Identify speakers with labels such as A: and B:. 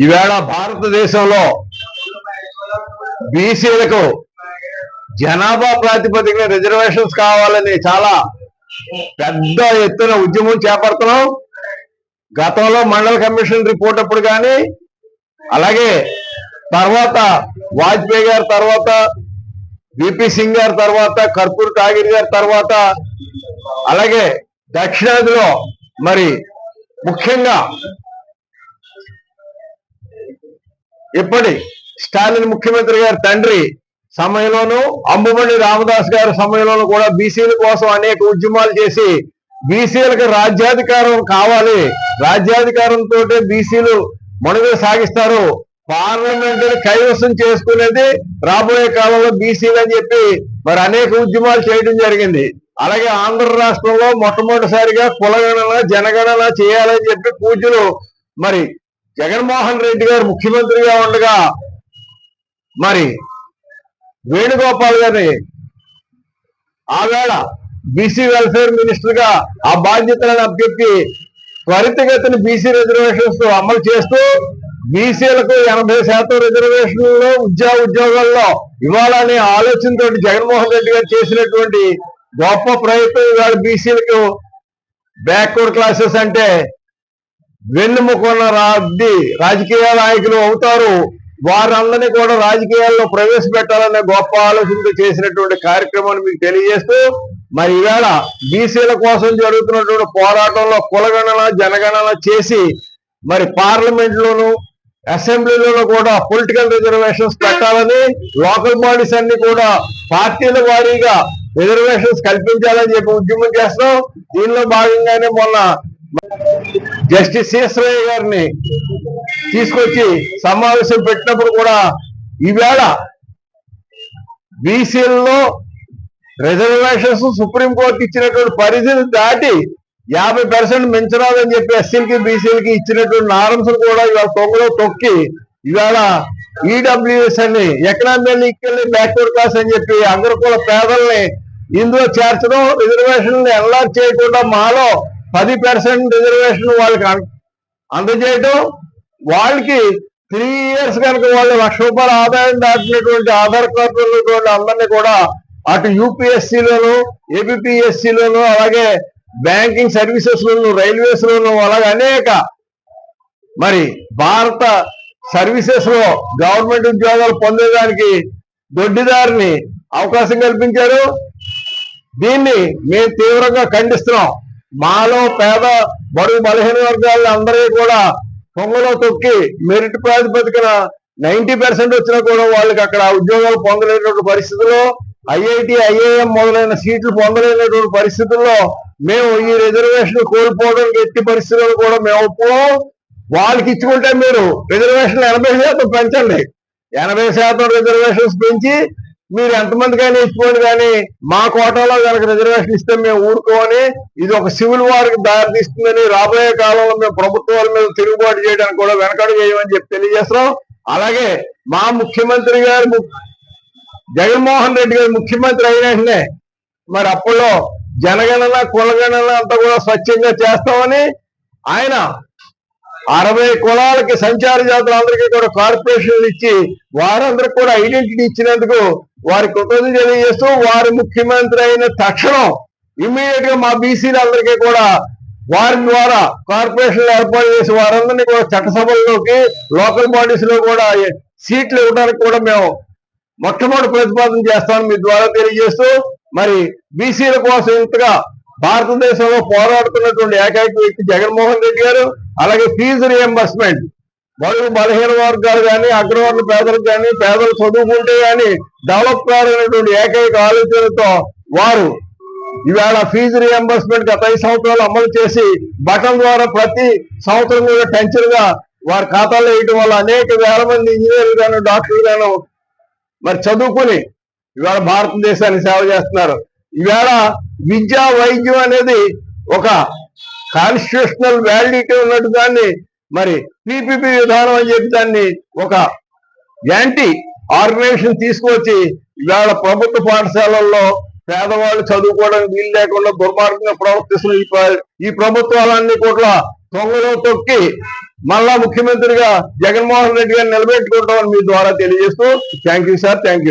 A: ఈవేళ భారతదేశంలో బీసీలకు జనాభా ప్రాతిపదికన రిజర్వేషన్స్ కావాలని చాలా పెద్ద ఎత్తున ఉద్యమం చేపడుతున్నాం. గతంలో మండల కమిషన్ రిపోర్ట్ అప్పుడు కానీ అలాగే తర్వాత వాజ్పేయి గారి తర్వాత బిపి సింగ్ గారి తర్వాత కర్పూర్ ఠాగిర్ గారి తర్వాత అలాగే దక్షిణాదిలో మరి ముఖ్యంగా ఇప్పటి స్టాలిన్ ముఖ్యమంత్రి గారి తండ్రి సమయంలోనూ అంబుమణి రామదాస్ గారి సమయంలోనూ కూడా బీసీల కోసం అనేక ఉద్యమాలు చేసి బీసీలకు రాజ్యాధికారం కావాలి. రాజ్యాధికారంతో బీసీలు మనుగడ సాగిస్తారు. పార్లమెంట్ కైవసం చేసుకునేది రాబోయే కాలంలో బీసీలు అని చెప్పి మరి అనేక ఉద్యమాలు చేయడం జరిగింది. అలాగే ఆంధ్ర రాష్ట్రంలో మొట్టమొదటిసారిగా కులగణన జనగణన చేయాలని చెప్పి పూజలు మరి జగన్మోహన్ రెడ్డి గారు ముఖ్యమంత్రిగా ఉండగా మరి వేణుగోపాల్ గారిని ఆవేళ బీసీ వెల్ఫేర్ మినిస్టర్గా ఆ బాధ్యతలను అభ్యర్థి త్వరితగతిని బీసీ రిజర్వేషన్స్ అమలు చేస్తూ బీసీలకు ఎనభై శాతం రిజర్వేషన్లో ఉద్యోగ ఉద్యోగాల్లో ఇవ్వాలనే ఆలోచనతో జగన్మోహన్ రెడ్డి గారు చేసినటువంటి గొప్ప ప్రయత్నం ఇవాళ బీసీలకు బ్యాక్వర్డ్ క్లాసెస్ అంటే వెన్నుముకున్న రాద్ది రాజకీయ నాయకులు అవుతారు. వారందరినీ కూడా రాజకీయాల్లో ప్రవేశపెట్టాలనే గొప్ప ఆలోచనతో చేసినటువంటి కార్యక్రమాన్ని మీకు తెలియజేస్తూ మరి ఈవేళ బీసీల కోసం జరుగుతున్నటువంటి పోరాటంలో కులగణన జనగణన చేసి మరి పార్లమెంట్ లోను అసెంబ్లీలోనూ కూడా పొలిటికల్ రిజర్వేషన్స్ పెట్టాలని లోకల్ బాడీస్ అన్ని కూడా పార్టీల వారీగా రిజర్వేషన్స్ కల్పించాలని చెప్పి ఉద్యమం చేస్తున్నాం. దీనిలో భాగంగానే మొన్న జస్టిస్ శేషరయ్య గారిని తీసుకొచ్చి సమావేశం పెట్టినప్పుడు కూడా ఈవేళ బీసీలలో రిజర్వేషన్స్ సుప్రీంకోర్టు ఇచ్చినటువంటి పరిధిని దాటి యాభై పర్సెంట్ మించరాదని చెప్పి ఎస్సీలకి బీసీలకి ఇచ్చినటువంటి నారమ్స్ కూడా ఇవాళ తొంగలో తొక్కి ఇవాళ ఈడబ్ల్యూఎస్ అని ఎకనామికల్లీ బ్యాక్వర్డ్ క్లాస్ అని చెప్పి అగ్రకుల పేదల్ని ఇందులో చేర్చడం రిజర్వేషన్ ఎన్లార్ చేయకుండా మాలో పది పర్సెంట్ రిజర్వేషన్ వాళ్ళకి అందజేయటం. వాళ్ళకి త్రీ ఇయర్స్ కనుక వాళ్ళు లక్ష రూపాయల ఆదాయం దాటినటువంటి ఆధార్ కార్డు ఉన్నటువంటి అందరినీ కూడా అటు యూపీఎస్సీలోను ఏబిపిఎస్సీలోను అలాగే బ్యాంకింగ్ సర్వీసెస్ లోను రైల్వేస్ లోను అలాగే అనేక మరి భారత సర్వీసెస్లో గవర్నమెంట్ ఉద్యోగాలు పొందేదానికి దొడ్డిదారిని అవకాశం కల్పించారు. దీన్ని మేము తీవ్రంగా ఖండిస్తున్నాం. మాలో పేద బడుగు బలహీన వర్గాల అందరికీ కూడా పొంగలో తొక్కి మెరిట్ ప్రాతిపదికన నైన్టీ పర్సెంట్ వచ్చినా కూడా వాళ్ళకి అక్కడ ఉద్యోగాలు పొందలేనటువంటి పరిస్థితుల్లో ఐఐటి ఐఐఎం మొదలైన సీట్లు పొందలేనటువంటి పరిస్థితుల్లో మేము ఈ రిజర్వేషన్ కోల్పోవడం ఎట్టి పరిస్థితుల్లో కూడా మేము ఒప్పుకోం. వాళ్ళకి ఇచ్చుకుంటే మీరు రిజర్వేషన్ ఎనభై శాతం పెంచండి. ఎనభై శాతం రిజర్వేషన్స్ పెంచి మీరు ఎంతమందికైనా ఇచ్చుకోండి కానీ మా కోటాలో కనుక రిజర్వేషన్ ఇస్తే మేము ఊరుకోని ఇది ఒక సివిల్ వార్కి దారి తీస్తుందని రాబోయే కాలంలో మేము ప్రభుత్వాల మీద తిరుగుబాటు చేయడానికి కూడా వెనకడు చేయమని చెప్పి తెలియజేస్తున్నాం. అలాగే మా ముఖ్యమంత్రి గారు జగన్మోహన్ రెడ్డి గారు ముఖ్యమంత్రి అయిన వెంటనే మరి అప్పట్లో జనగణన కులగణన అంతా కూడా స్వచ్ఛంగా చేస్తామని ఆయన అరవై కులాలకి సంచార జాతులందరికీ కూడా కార్పొరేషన్లు ఇచ్చి వారందరికి కూడా ఐడెంటిటీ ఇచ్చినందుకు వారి కృతజ్ఞత తెలియజేస్తూ వారి ముఖ్యమంత్రి అయిన తక్షణం ఇమ్మీడియట్గా మా బీసీలందరికీ కూడా వారి ద్వారా కార్పొరేషన్లు ఏర్పాటు చేసి వారందరినీ కూడా చట్టసభల్లోకి లోకల్ బాడీస్లో కూడా సీట్లు ఇవ్వడానికి కూడా మేము మొట్టమొదటి ప్రతిపాదన చేస్తామని మీ ద్వారా తెలియజేస్తూ మరి బీసీల కోసం ఇంతగా భారతదేశంలో పోరాడుతున్నటువంటి ఏకైక వ్యక్తి జగన్మోహన్ రెడ్డి గారు అలాగే ఫీజు రియంబర్స్మెంట్ బడుగు బలహీన వర్గాలు కానీ అగ్రవర్ణ పేదలకు కానీ పేదలు చదువుకుంటే కానీ డెవలప్ కావాలనేటువంటి ఏకైక ఆలోచనతో వారు ఇవాళ ఫీజు రియంబర్స్మెంట్ గత ఐదు సంవత్సరాలు అమలు చేసి బటన్ ద్వారా ప్రతి సంవత్సరం కూడా టెన్షన్గా వారి ఖాతాలో వేయటం వల్ల అనేక వేల మంది ఇంజనీర్లు గాను డాక్టర్లు గాను మరి చదువుకుని ఇవాళ భారతదేశాన్ని సేవ చేస్తున్నారు. ఇవాళ విద్య వైద్యం అనేది ఒక కాన్స్టిట్యూషనల్ వ్యాలిడిటీ ఉన్నట్టు దాన్ని మరి పిపిపి విధానం అని చెప్పి దాన్ని ఒక యాంటీ ఆర్గనైజేషన్ తీసుకొచ్చి ఇవాళ ప్రభుత్వ పాఠశాలల్లో పేదవాళ్ళు చదువుకోవడానికి వీలు లేకుండా దుర్మార్గంగా ప్రవర్తిస్తున్న ఈ ఈ ప్రభుత్వాలన్నీ కూడా తొంగలో తొక్కి మళ్ళా ముఖ్యమంత్రిగా జగన్మోహన్ రెడ్డి గారిని నిలబెట్టుకుంటామని మీ ద్వారా తెలియజేస్తూ thank you sir thank you